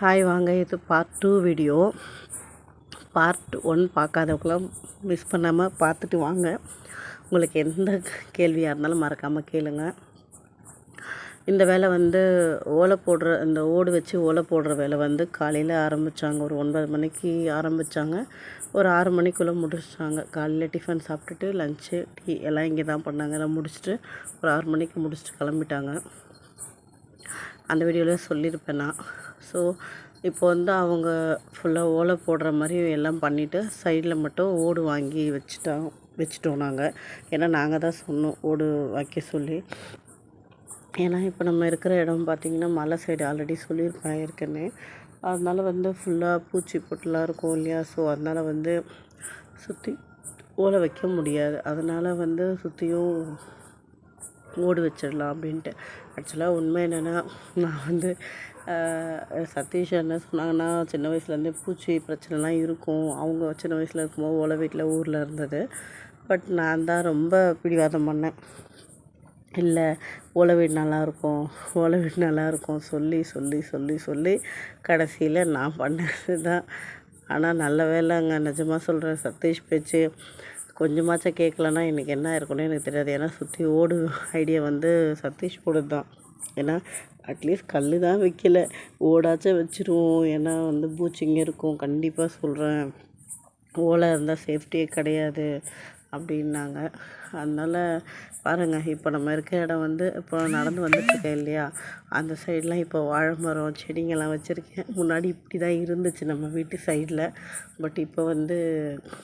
Hi வாங்க இது part two video part one பார்க்காதவங்களாம் miss பண்ணாமல் பார்த்துட்டு வாங்க. உங்களுக்கு எந்த கேள்வியாக இருந்தாலும் மறக்காமல் கேளுங்க. இந்த வேலை வந்து ஓலை போடுற இந்த ஓடு வச்சு ஓலை போடுற வேலை வந்து காலையில் ஆரம்பித்தாங்க ஒரு ஒன்பது மணிக்கு ஆரம்பித்தாங்க ஒரு ஆறு மணிக்குள்ளே முடிச்சிட்டாங்க காலையில் டிஃபன் சாப்பிட்டுட்டு லஞ்சு டீ எல்லாம் இங்கே தான் பண்ணாங்க. எல்லாம் முடிச்சுட்டு ஒரு ஆறு மணிக்கு முடிச்சுட்டு கிளம்பிட்டாங்க. அந்த வீடியோவில் சொல்லியிருப்பேன் நான். ஸோ இப்போ வந்து அவங்க ஃபுல்லாக ஓலை போடுற மாதிரி எல்லாம் பண்ணிவிட்டு சைடில் மட்டும் ஓடு வாங்கி வச்சுட்டோம் வச்சுட்டோம் நாங்கள் ஏன்னா நாங்கள் தான் சொன்னோம் ஓடு வைக்க சொல்லி. ஏன்னா இப்போ நம்ம இருக்கிற இடம் பார்த்திங்கன்னா மலை சைடு ஆல்ரெடி சொல்லியிருப்பேன் ஏற்கனவே. அதனால் வந்து ஃபுல்லாக பூச்சி பொட்டெலாம் இருக்கும் இல்லையா? ஸோ அதனால் வந்து சுற்றி ஓலை வைக்க முடியாது. அதனால் வந்து சுற்றியும் ஓடு வச்சிடலாம் அப்படின்ட்டு. ஆக்சுவலாக உண்மை என்னென்னா நான் வந்து சதீஷ் என்ன சொன்னாங்கன்னா சின்ன வயசுலேருந்தே பூச்சி பிரச்சனைலாம் இருக்கும். அவங்க சின்ன வயசில் இருக்கும்போது ஓலை வீட்டில் ஊரில் இருந்தது. பட் நான் தான் ரொம்ப பிடிவாதம் பண்ணேன். இல்லை ஓலை வீடு நல்லாயிருக்கும் ஓலை வீடு நல்லாயிருக்கும் சொல்லி சொல்லி சொல்லி சொல்லி கடைசியில் நான் பண்ணது தான். ஆனால் நல்ல வேலைங்க. நிஜமாக சொல்கிறேன் சதீஷ் பேச்சு கொஞ்சமாச்சும் கேட்கலன்னா இன்றைக்கி என்ன இருக்குன்னு எனக்கு தெரியாது. ஏன்னா சுற்றி ஓடு ஐடியா வந்து சதீஷ் போடுறது தான் ஏன்னா அட்லீஸ்ட் கல் தான் வைக்கல. ஓடாச்சும் வச்சுருவோம். ஏன்னா வந்து பூச்சிங்க இருக்கும். கண்டிப்பாக சொல்கிறேன் ஓலை இருந்தால் சேஃப்டியே கிடையாது. அப்படின்னாங்க. அதனால் பாருங்கள் இப்போ நம்ம இருக்க இடம் வந்து இப்போ நடந்து வந்துட்டுருக்கேன் இல்லையா? அந்த சைடெலாம் இப்போ வாழை மரம் செடிங்கெல்லாம் வச்சுருக்கேன். முன்னாடி இப்படி தான் இருந்துச்சு நம்ம வீட்டு சைடில் பட் இப்போ வந்து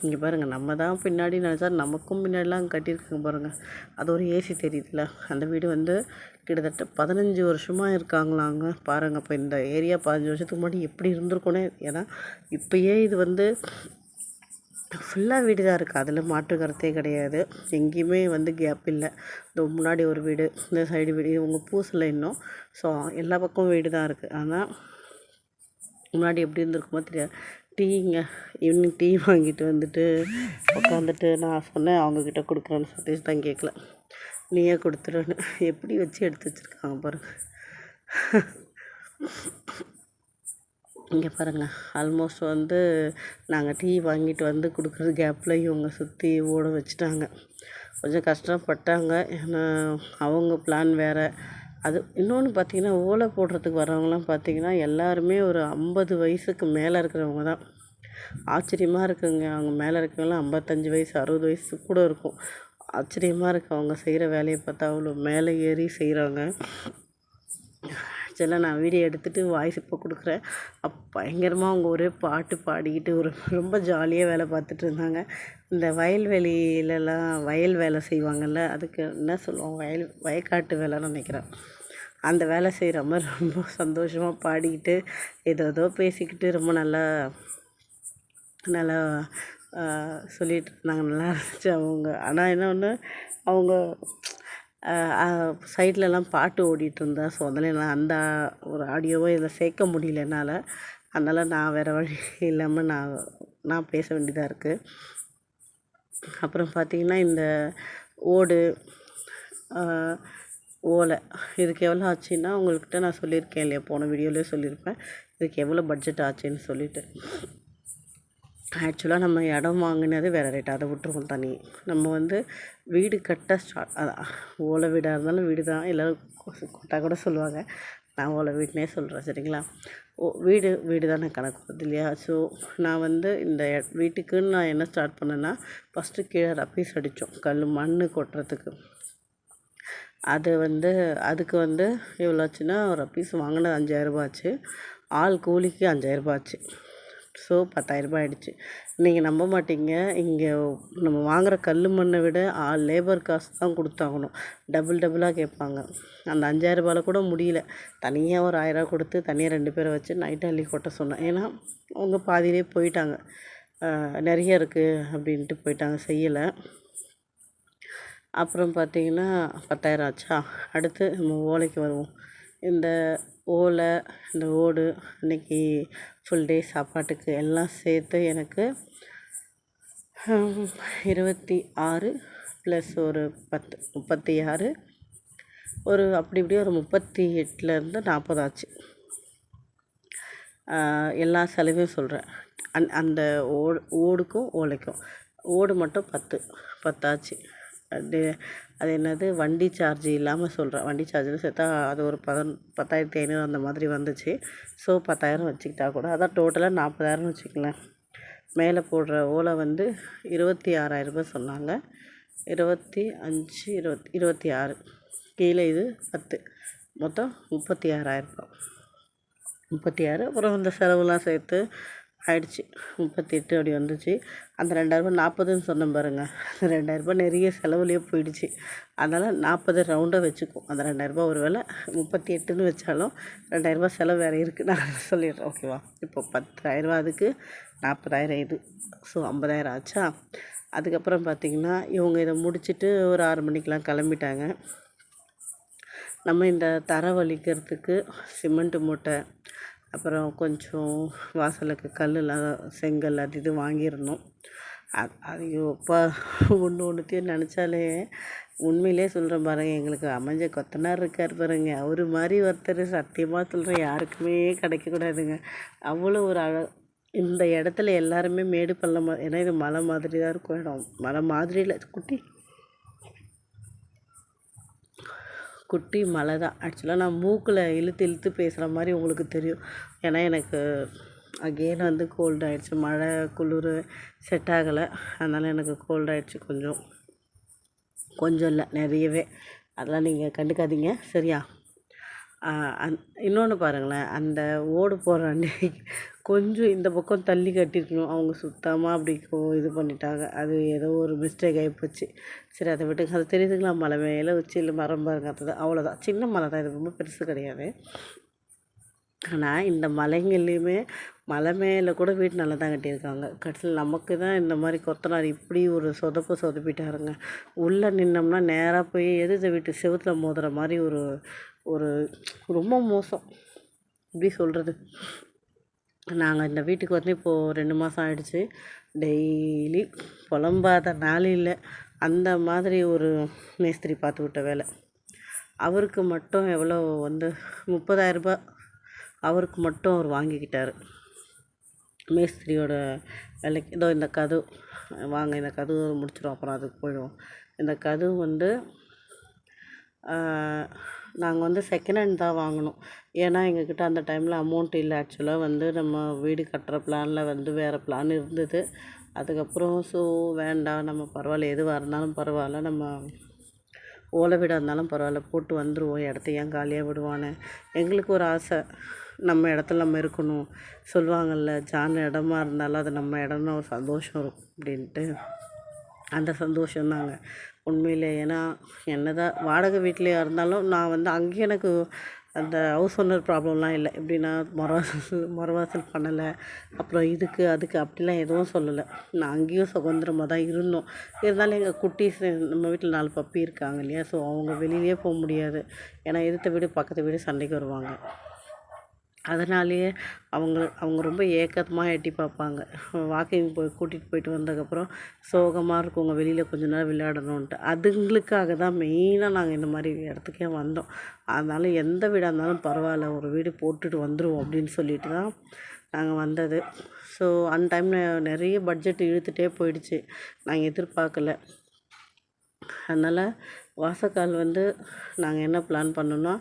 இங்கே பாருங்கள் நம்ம தான் பின்னாடி நினச்சா நமக்கும் முன்னாடிலாம் கட்டியிருக்காங்க பாருங்கள் அது ஒரு ஏசி தெரியுதுல்ல அந்த வீடு வந்து கிட்டத்தட்ட பதினஞ்சு வருஷமாக இருக்காங்களாங்க. பாருங்கள் இப்போ இந்த ஏரியா பதினஞ்சு வருஷத்துக்கு முன்னாடி எப்படி இருந்திருக்கோனே ஏன்னா இப்போயே இது வந்து ஃபுல்லாக வீடு தான் இருக்குது அதில் மாற்று கருத்தே கிடையாது. எங்கேயுமே வந்து கேப் இல்லை. இந்த முன்னாடி ஒரு வீடு இந்த சைடு வீடு இவங்க பூசலை இன்னும். ஸோ எல்லா பக்கமும் வீடு தான் இருக்குது ஆனால் முன்னாடி எப்படி இருந்திருக்குமோ தெரியாது. டீங்க ஈவினிங் டீ வாங்கிட்டு வந்துட்டு உட்காந்துட்டு நான் சொன்னேன் அவங்கக்கிட்ட கொடுக்குறேன்னு சதீஷ் தான் கேட்கல நீயே கொடுத்துருன்னு எப்படி வச்சு எடுத்து வச்சுருக்காங்க பாருங்கள் இங்கே பாருங்கள் ஆல்மோஸ்ட் வந்து நாங்கள் டீ வாங்கிட்டு வந்து கொடுக்குற கேப்பில் இவங்க சுற்றி ஓட வச்சுட்டாங்க. கொஞ்சம் கஷ்டப்பட்டாங்க. ஏன்னா அவங்க பிளான் வேறு. அது இன்னொன்று பார்த்திங்கன்னா ஓலை போடுறதுக்கு வரவங்களாம் பார்த்திங்கன்னா எல்லாருமே ஒரு ஐம்பது வயசுக்கு மேலே இருக்கிறவங்க தான். ஆச்சரியமாக இருக்குங்க. அவங்க மேலே இருக்கிறவங்களாம் ஐம்பத்தஞ்சு வயசு அறுபது வயசு கூட இருக்கும். ஆச்சரியமாக இருக்குது அவங்க செய்கிற வேலையை பார்த்தா அவ்வளோ மேலே ஏறி செய்கிறாங்க ஆக்சுவலாக நான் வீடியோ எடுத்துகிட்டு வாய்ஸ் இப்போ கொடுக்குறேன். அப் பயங்கரமாக அவங்க ஒரே பாட்டு பாடிக்கிட்டு ஒரு ரொம்ப ஜாலியாக வேலை பார்த்துட்டு இருந்தாங்க. இந்த வயல்வெளியிலலாம் வயல் வேலை செய்வாங்கள்ல அதுக்கு என்ன சொல்லுவோம் வயல் வயக்காட்டு வேலைன்னு நினைக்கிறேன். அந்த வேலை செய்கிற மாதிரி ரொம்ப சந்தோஷமாக பாடிக்கிட்டு ஏதோ ஏதோ பேசிக்கிட்டு ரொம்ப நல்லா நல்லா சொல்லிகிட்டு இருந்தாங்க. நல்லா இருந்துச்சு அவங்க. ஆனால் என்ன ஒன்று அவங்க சைட்லலாம் பாட்டு ஓடிகிட்ருந்தா ஸோ அதனால் நான் அந்த ஒரு ஆடியோவை இதில் சேர்க்க முடியல என்னால். அதனால் நான் வேறு வழி இல்லாமல் நான் நான் பேச வேண்டியதாக இருக்குது அப்புறம் பார்த்திங்கன்னா இந்த ஓடு ஓலை இதுக்கு எவ்வளோ ஆச்சுன்னா உங்கள்கிட்ட நான் சொல்லியிருக்கேன் இல்லையா? போன வீடியோலேயே சொல்லியிருப்பேன். இதுக்கு எவ்வளோ பட்ஜெட் ஆச்சுன்னு சொல்லிவிட்டு ஆக்சுவலாக நம்ம இடம் வாங்கினது வேறு ரேட் அதை விட்ருவோம் தனி. நம்ம வந்து வீடு கட்ட ஸ்டார்ட் அதான் ஓலை வீடாக இருந்தாலும் வீடு தான் எல்லோரும் கொட்டா கூட சொல்லுவாங்க. நான் ஓலை வீடுனே சொல்கிறேன் சரிங்களா? ஓ வீடு வீடு தானே கணக்கு வருது இல்லையா? ஸோ நான் வந்து இந்த வீட்டுக்குன்னு நான் என்ன ஸ்டார்ட் பண்ணேன்னா ஃபஸ்ட்டு கீழே ரப்பீஸ் அடித்தோம் கல் மண் கொட்டுறதுக்கு. அது வந்து அதுக்கு வந்து எவ்வளோ ஆச்சுன்னா ரப்பீஸ் வாங்கினது அஞ்சாயிரரூபா ஆச்சு. ஆள் கூலிக்கு அஞ்சாயிரரூபா ஆச்சு. ஸோ பத்தாயிரரூபா ஆகிடுச்சு நீங்கள் நம்ப மாட்டீங்க. இங்கே நம்ம வாங்குகிற கல் மண்ணை விட ஆ லேபர் காசு தான் கொடுத்தாகணும். டபுள் டபுளாக கேட்பாங்க. அந்த அஞ்சாயிரரூபாவில் கூட முடியல. தனியாக ஒரு ஆயிரரூபா கொடுத்து தனியாக ரெண்டு பேரை வச்சு நைட் அள்ளி கொட்ட சொன்னேன். ஏன்னா அவங்க பாதியிலே போயிட்டாங்க. நிறைய இருக்குது அப்படின்ட்டு போயிட்டாங்க. செய்யலை. அப்புறம் பார்த்திங்கன்னா பத்தாயிரம் ஆச்சா? அடுத்து நம்ம ஓலைக்கு வருவோம். இந்த ஓலை இந்த ஓடு அன்றைக்கி ஃபுல் டே சாப்பாட்டுக்கு எல்லாம் சேர்த்து எனக்கு இருபத்தி ஆறு ப்ளஸ் ஒரு பத்து முப்பத்தி ஆறு ஒரு அப்படி இப்படி ஒரு முப்பத்தி எட்டுலேருந்து நாற்பது ஆச்சு. எல்லா செலவையும் சொல்கிறேன் அந் அந்த ஓடு ஓடுக்கும் ஓலைக்கும். ஓடு மட்டும் பத்து பத்தாச்சு. அது அது என்னது? வண்டி சார்ஜ் இல்லாமல் சொல்கிறேன் வண்டி சார்ஜில் சேர்த்தா அது ஒரு பதன் பத்தாயிரத்தி ஐநூறு அந்த மாதிரி வந்துச்சு. ஸோ பத்தாயிரம் வச்சுக்கிட்டா கூட. அதான் டோட்டலாக நாற்பதாயிரம்னு வச்சுக்கங்களேன். மேலே போடுற ஓலை வந்து இருபத்தி ஆறாயிரம் சொன்னாங்க. இருபத்தி அஞ்சு இருபத்தி இருபத்தி ஆறு கீழே இது பத்து. மொத்தம் முப்பத்தி ஆறாயிரம் ரூபாய். முப்பத்தி ஆறு அப்புறம் இந்த செலவுலாம் சேர்த்து ஆயிடுச்சு. முப்பத்தி எட்டு அப்படி வந்துச்சு. அந்த ரெண்டாயிரரூபா நாற்பதுன்னு சொன்னேன் பாருங்க. அந்த ரெண்டாயிரரூபா நிறைய செலவுலேயே போயிடுச்சு. அதனால் நாற்பது ரவுண்டாக வச்சுக்கும் அந்த ரெண்டாயிரரூபா ஒரு வேளை முப்பத்தி எட்டுன்னு வச்சாலும் ரெண்டாயிரரூபா செலவு வேறு இருக்குது நான் சொல்லிடுறேன். ஓகேவா இப்போ பத்தாயிரரூபா அதுக்கு நாற்பதாயிரம் இது. ஸோ ஐம்பதாயிரம் ஆச்சா? அதுக்கப்புறம் பார்த்திங்கன்னா இவங்க இதை முடிச்சுட்டு ஒரு ஆறு மணிக்கெலாம் கிளம்பிட்டாங்க. நம்ம இந்த தரை வலிக்கிறதுக்கு சிமெண்ட்டு மூட்டை அப்புறம் கொஞ்சம் வாசலுக்கு கல்லுலாம் செங்கல் அது இது வாங்கியிருந்தோம். அது ஐயோ அப்பா ஒன்று ஒன்றுத்தையும் நினச்சாலே உண்மையிலே சொல்கிறேன் பாருங்க எங்களுக்கு அமைஞ்ச கொத்தனார் இருக்கார் பாருங்க. அவர் மாதிரி ஒருத்தர் சத்தியமாக சொல்கிறேன் யாருக்குமே கிடைக்கக்கூடாதுங்க. அவ்வளோ ஒரு அழ இந்த இடத்துல எல்லாருமே மேடு பள்ளம் ஏன்னா இது மலை மாதிரி தான் இருக்கும் இடம். மலை மாதிரியில் குட்டி குட்டி மலை தான். ஆக்சுவலாக நான் மூக்கில் இழுத்து இழுத்து பேசுகிற மாதிரி உங்களுக்கு தெரியும். ஏன்னா எனக்கு அகெயின் வந்து கோல்டு ஆகிடுச்சி மழை குளிர் செட் ஆகலை. அதனால் எனக்கு கோல்ட் ஆகிடுச்சி கொஞ்சம். கொஞ்சம் இல்லை நிறையவே. அதெல்லாம் நீங்கள் கண்டுக்காதீங்க. சரியா? அந் இன்னொன்று பாருங்களேன் அந்த ஓடு போடுற அன்னைக்கு கொஞ்சம் இந்த பக்கம் தள்ளி கட்டியிருக்கணும் அவங்க சுத்தமாக அப்படி கோ- இது பண்ணிட்டாங்க. அது ஏதோ ஒரு மிஸ்டேக் ஆகிப்போச்சு சரி அதை விட்டுங்க. அது தெரியுதுங்களா? மலை மேலே உச்சியில் மரம் பாருங்க அது அவ்வளோதான் சின்ன மலை தான் இது ரொம்ப பெருசு கிடையாது. ஆனால் இந்த மலைங்கள்லேயுமே மலை மேலே கூட வீடு நல்லா தான் கட்டியிருக்காங்க. கடைசியில் நமக்கு தான் இந்த மாதிரி கொத்தனார் இப்படி ஒரு சொதப்பு சொதப்பிட்டாருங்க. உள்ளே நின்னோம்னா நேராக போய் எதிர்த்த வீட்டு செவுத்துல மோதுகிற மாதிரி ஒரு ஒரு ரொம்ப மோசம். எப்படி சொல்கிறது நாங்கள் இந்த வீட்டுக்கு வந்து இப்போது ரெண்டு மாதம் ஆயிடுச்சு. டெய்லி புலம்பாத நாள் இல்லை. அந்த மாதிரி ஒரு மேஸ்திரி பார்த்து விட்ட வேலை. அவருக்கு மட்டும் எவ்வளோ வந்து முப்பதாயிரரூபா அவருக்கு மட்டும் அவர் வாங்கிக்கிட்டார். மேஸ்திரியோட வேலைக்கு இதோ இந்த கதவு வாங்க இந்த கதவு முடிச்சிடும் அப்புறம் அதுக்கு போயிடுவோம். இந்த கதவு வந்து நாங்கள் வந்து செகண்ட் ஹேண்ட் தான் வாங்கினோம் ஏன்னா எங்ககிட்ட அந்த டைமில் அமௌண்ட் இல்லை. ஆக்சுவலாக வந்து நம்ம வீடு கட்டுற பிளானில் வந்து வேறு பிளான் இருந்தது. அதுக்கப்புறம் ஸோ வேண்டாம் நம்ம பரவாயில்ல. எதுவாக இருந்தாலும் பரவாயில்ல. நம்ம ஓலை வீடாக இருந்தாலும் பரவாயில்ல. போட்டு வந்துடுவோம் இடத்த ஏன் காலியாக விடுவான்னு. எங்களுக்கு ஒரு ஆசை. நம்ம இடத்துல நம்ம இருக்கணும். சொல்லுவாங்கள்ல ஜான இடமா இருந்தாலும் அது நம்ம இடம்னு ஒரு சந்தோஷம் இருக்கும் அப்படின்ட்டு. அந்த சந்தோஷம் தாங்க உண்மையிலே ஏன்னா என்னதான் வாடகை வீட்லேயா இருந்தாலும் நான் வந்து அங்கேயும் எனக்கு அந்த ஹவுஸ் ஓனர் ப்ராப்ளம்லாம் இல்லை. எப்படின்னா மொரவாசல் மொரவாசல் பண்ணலை. அப்புறம் இதுக்கு அதுக்கு அப்படிலாம் எதுவும் சொல்லலை. நான் அங்கேயும் சுதந்திரமாக தான் இருந்தோம். இருந்தாலும் எங்கள் குட்டீஸ் நம்ம வீட்டில் நாலு பப்பி இருக்காங்க இல்லையா? ஸோ அவங்க வெளியிலேயே போக முடியாது. ஏன்னா எதிர்த்த வீடு பக்கத்து வீடு சண்டைக்கு வருவாங்க. அதனாலேயே அவங்க அவங்க ரொம்ப ஏக்கமாக எட்டி பார்ப்பாங்க. வாக்கிங் போய் கூட்டிகிட்டு போயிட்டு வந்ததுக்கப்புறம் சோகமாக இருக்குங்க வெளியில் கொஞ்ச நேரம் விளையாடணுன்ட்டு அதுங்களுக்காக தான் மெயினாக நாங்கள் இந்த மாதிரி இடத்துக்கே வந்தோம். அதனால் எந்த வீடாக இருந்தாலும் பரவாயில்ல. ஒரு வீடு போட்டுட்டு வந்துடுவோம் அப்படின்னு சொல்லிட்டு தான் நாங்கள் வந்தது. ஸோ அந்த டைமில் நிறைய பட்ஜெட் இழுத்துகிட்டே போயிடுச்சு. நாங்கள் எதிர்பார்க்கல. அதனால் வாசக்கால் வந்து நாங்கள் என்ன பிளான் பண்ணோன்னா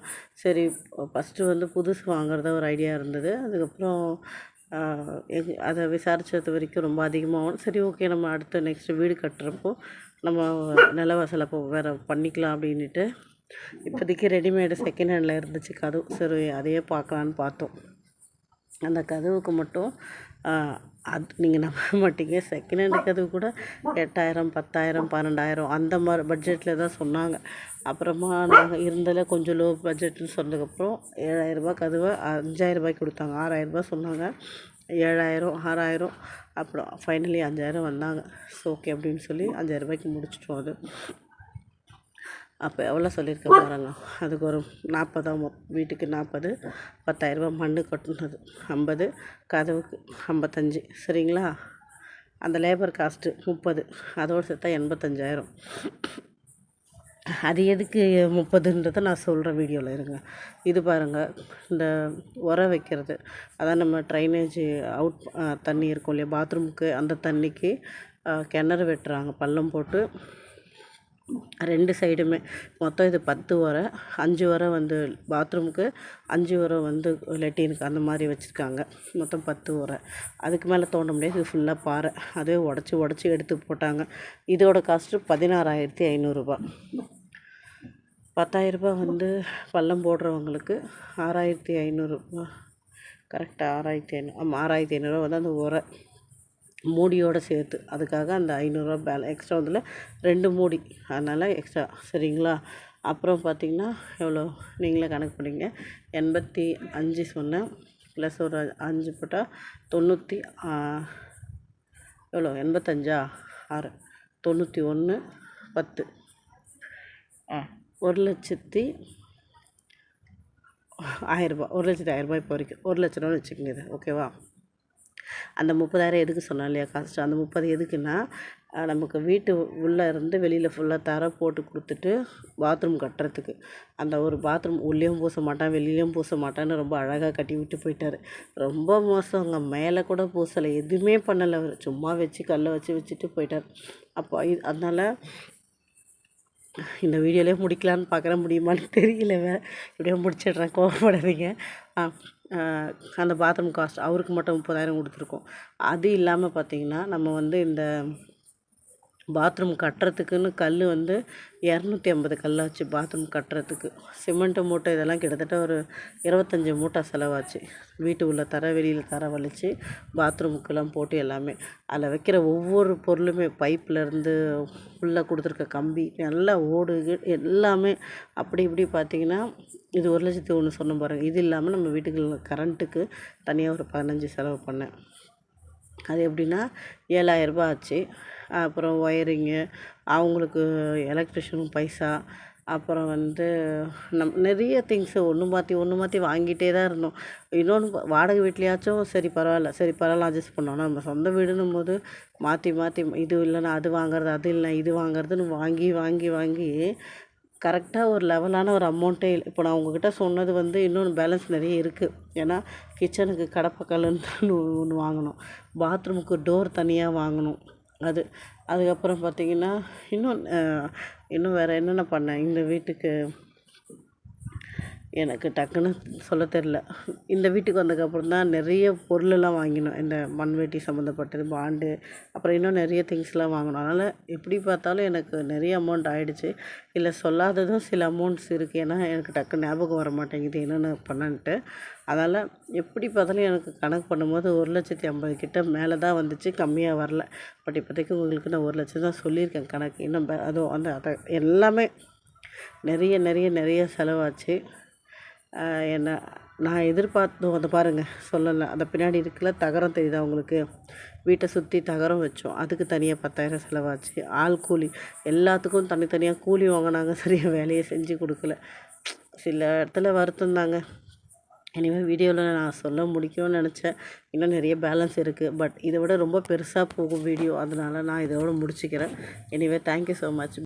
சரி ஃபஸ்ட்டு வந்து புதுசு வாங்குறத ஒரு ஐடியா இருந்தது. அதுக்கப்புறம் எங் அதை விசாரித்தது வரைக்கும் ரொம்ப அதிகமாகும் சரி ஓகே நம்ம அடுத்த நெக்ஸ்ட்டு வீடு கட்டுறப்போ நம்ம நிலவாசல் அப்போ வேறு பண்ணிக்கலாம் அப்படின்ட்டு இப்போதைக்கு ரெடிமேடு செகண்ட் ஹேண்டில் இருந்துச்சு கதவு. சரி அதையே பார்க்கலான்னு பார்த்தோம். அந்த கதவுக்கு மட்டும் அது நீங்கள் நம்ப மாட்டீங்க. செகண்ட் ஹேண்ட் கதவு கூட எட்டாயிரம் பத்தாயிரம் பன்னெண்டாயிரம் அந்த மாதிரி பட்ஜெட்டில் தான் சொன்னாங்க. அப்புறமா நாங்கள் இருந்ததில் கொஞ்சம் லோ பட்ஜெட்னு சொன்னதுக்கப்புறம் ஏழாயிரரூபா கதவை அஞ்சாயிரரூபாய்க்கு கொடுத்தாங்க. ஆறாயிரரூபா சொன்னாங்க. ஏழாயிரம் ஆறாயிரம் அப்புறம் ஃபைனலி அஞ்சாயிரம் வந்தாங்க. ஸோ ஓகே அப்படின்னு சொல்லி அஞ்சாயிரரூபாய்க்கு முடிச்சிட்டோம் அது. அப்போ எவ்வளோ சொல்லியிருக்க பாருங்க. அதுக்கு ஒரு நாற்பதாம் வீட்டுக்கு நாற்பது பத்தாயிரரூபா மண் கட்டுனது. ஐம்பது கதவுக்கு ஐம்பத்தஞ்சு. சரிங்களா? அந்த லேபர் காஸ்ட்டு முப்பது. அதோடு சேர்த்தா எண்பத்தஞ்சாயிரம். அது எதுக்கு முப்பதுன்றதை நான் சொல்கிறேன் வீடியோவில் இருங்க. இது பாருங்கள் இந்த உரம் வைக்கிறது. அதான் நம்ம ட்ரைனேஜ் அவுட் தண்ணி இருக்கும் இல்லையா? பாத்ரூமுக்கு அந்த தண்ணிக்கு கிணறு வெட்டுறாங்க. பள்ளம் போட்டு ரெண்டு சைடுமே. மொத்தம் இது பத்து உரை அஞ்சு உரை வந்து பாத்ரூமுக்கு அஞ்சு உரை வந்து லெட்டினுக்கு அந்த மாதிரி வச்சுருக்காங்க. மொத்தம் பத்து உரை அதுக்கு மேலே தோண்ட முடியாது இது ஃபுல்லாக பாறை. அதே உடச்சி உடச்சி எடுத்து போட்டாங்க. இதோட காஸ்ட்டு பதினாறாயிரத்தி ஐநூறுரூபா பத்தாயிரரூபா வந்து பள்ளம் போடுறவங்களுக்கு ஆறாயிரத்தி ஐநூறுரூபா கரெக்டாக ஆறாயிரத்தி ஐநூறு ஆமாம் ஆறாயிரத்தி ஐநூறுரூவா வந்து அந்த உரை. மூடியோடு சேர்த்து. அதுக்காக அந்த ஐநூறுரூவா பேல எக்ஸ்ட்ரா வந்தில் ரெண்டு மூடி. அதனால் எக்ஸ்ட்ரா சரிங்களா? அப்புறம் பார்த்திங்கன்னா எவ்வளோ? நீங்களே கணக்கு பண்ணிங்க எண்பத்தி அஞ்சு சொன்னேன். ப்ளஸ் ஒரு அஞ்சு போட்டால் தொண்ணூற்றி எவ்வளோ? எண்பத்தஞ்சா? ஆறு. தொண்ணூற்றி ஒன்று பத்து. ஆ ஒரு லட்சத்தி ஆயிரரூபா ஒரு லட்சத்தி ஆயிரரூபா இப்போ வரைக்கும். ஒரு லட்ச ரூபான்னு வச்சுக்கோங்க இது. ஓகேவா? அந்த முப்பதாயிரம் எதுக்கு சொன்னேன் இல்லையா காஸ்ட்டு அந்த முப்பது எதுக்குன்னா நமக்கு வீட்டு உள்ளே இருந்து வெளியில் ஃபுல்லாக தர போட்டு கொடுத்துட்டு பாத்ரூம் கட்டுறதுக்கு. அந்த ஒரு பாத்ரூம் உள்ளேயும் பூச மாட்டான் வெளியிலையும் பூச மாட்டான்னு ரொம்ப அழகாக கட்டி விட்டு போயிட்டார். ரொம்ப மோசங்க மேலே கூட பூசலை எதுவுமே பண்ணலை அவர். சும்மா வச்சு கல்லை வச்சு வச்சுட்டு போயிட்டார். அப்போ இது அதனால் இந்த வீடியோலேயே முடிக்கலான்னு பார்க்குறேன் முடியுமான்னு தெரியல வேறு இப்படியே முடிச்சிடுறேன் கோவப்படாதீங்க. அந்த பாத்ரூம் காஸ்ட் அவருக்கு மட்டும் முப்பதாயிரம் கொடுத்துருக்கோம். அது இல்லாமல் பார்த்திங்கன்னா நம்ம வந்து இந்த பாத்ரூம் கட்டுறதுக்குன்னு கல் வந்து இரநூத்தி ஐம்பது கல்லாச்சு பாத்ரூம் கட்டுறதுக்கு. சிமெண்ட்டு மூட்டை இதெல்லாம் கிட்டத்தட்ட ஒரு இருபத்தஞ்சி மூட்டை செலவாச்சு. வீட்டு உள்ள தர வெளியில் தர வலிச்சு பாத்ரூமுக்கெல்லாம் போட்டு எல்லாமே. அதில் வைக்கிற ஒவ்வொரு பொருளுமே பைப்லேருந்து உள்ளே கொடுத்துருக்க கம்பி நல்லா ஓடு எல்லாமே அப்படி இப்படி பார்த்திங்கன்னா இது ஒரு லட்சத்தி ஒன்று சொன்ன பாருங்கள் இது இல்லாமல் நம்ம வீட்டுக்கு கரண்ட்டுக்கு தனியாக ஒரு பதினஞ்சு செலவு பண்ணேன். அது எப்படின்னா ஏழாயிரரூபா ஆச்சு. அப்புறம் ஒயரிங்கு அவங்களுக்கு எலக்ட்ரிஷன் பைசா அப்புறம் வந்து நம் நிறைய திங்ஸு ஒன்று மாற்றி ஒன்று மாற்றி வாங்கிட்டே தான் இருந்தோம். இன்னொன்று வாடகை வீட்லேயாச்சும் சரி பரவாயில்ல சரி பரவாயில்ல அட்ஜஸ்ட் பண்ணோம். நம்ம சொந்த வீடுன்னும் போது மாற்றி மாற்றி இது இல்லைன்னா அது வாங்குறது அது இல்லை இது வாங்குறதுன்னு வாங்கி வாங்கி வாங்கி கரெக்டாக ஒரு லெவலான ஒரு அமௌண்ட்டே இல்லை. இப்போ நான் உங்ககிட்ட சொன்னது வந்து இன்னொன்று பேலன்ஸ் நிறைய இருக்குது ஏன்னா கிச்சனுக்கு கடப்பக்கல்லுன்னு ஒன்று வாங்கணும். பாத்ரூமுக்கு டோர் தனியாக வாங்கணும். அது அதுக்கப்புறம் பார்த்திங்கன்னா இன்னும் இன்னும் வேறு என்னென்ன பண்ணேன்? இந்த வீட்டுக்கு எனக்கு டக்குன்னு சொல்ல தெரில. இந்த வீட்டுக்கு வந்ததுக்கப்புறம் தான் நிறைய பொருளெல்லாம் வாங்கினோம். இந்த மண்வெட்டி சம்மந்தப்பட்டது பாண்டு அப்புறம் இன்னும் நிறைய திங்ஸ்லாம் வாங்கினோம். அதனால் எப்படி பார்த்தாலும் எனக்கு நிறைய அமௌண்ட் ஆகிடுச்சு இல்லை சொல்லாததும் சில அமௌண்ட்ஸ் இருக்குது ஏன்னா எனக்கு டக்கு ஞாபகம் வர மாட்டேங்குது என்னென்ன பண்ணன்ட்டு. அதனால் எப்படி பார்த்தாலும் எனக்கு கணக்கு பண்ணும்போது ஒரு லட்சத்தி ஐம்பது கிட்ட மேலே தான் வந்துச்சு. கம்மியாக வரல. பட் இப்போதைக்கு உங்களுக்கு நான் ஒரு லட்சம் தான் சொல்லியிருக்கேன் கணக்கு. இன்னும் அதுவும் அந்த அதை எல்லாமே நிறைய நிறைய நிறைய செலவாச்சு. என்ன நான் எதிர்பார்த்தோம் அதை பாருங்கள் சொல்லலை. அந்த பின்னாடி இருக்கல தகரம் தெரியுதா உங்களுக்கு? வீட்டை சுற்றி தகரம் வச்சோம். அதுக்கு தனியாக பத்தாயிரம் செலவாச்சு. ஆள் கூலி எல்லாத்துக்கும் தனித்தனியாக கூலி வாங்கினாங்க. சரியாக வேலையை செஞ்சு கொடுக்கல. சில இடத்துல வருத்தம் தாங்க. இனிமேல் வீடியோவில் நான் சொல்ல முடிக்கணும்னு நினச்சேன். இன்னும் நிறைய பேலன்ஸ் இருக்குது பட் இதை விட ரொம்ப பெருசாக போகும் வீடியோ. அதனால் நான் இதோட முடிச்சுக்கிறேன். Anyway thank you so much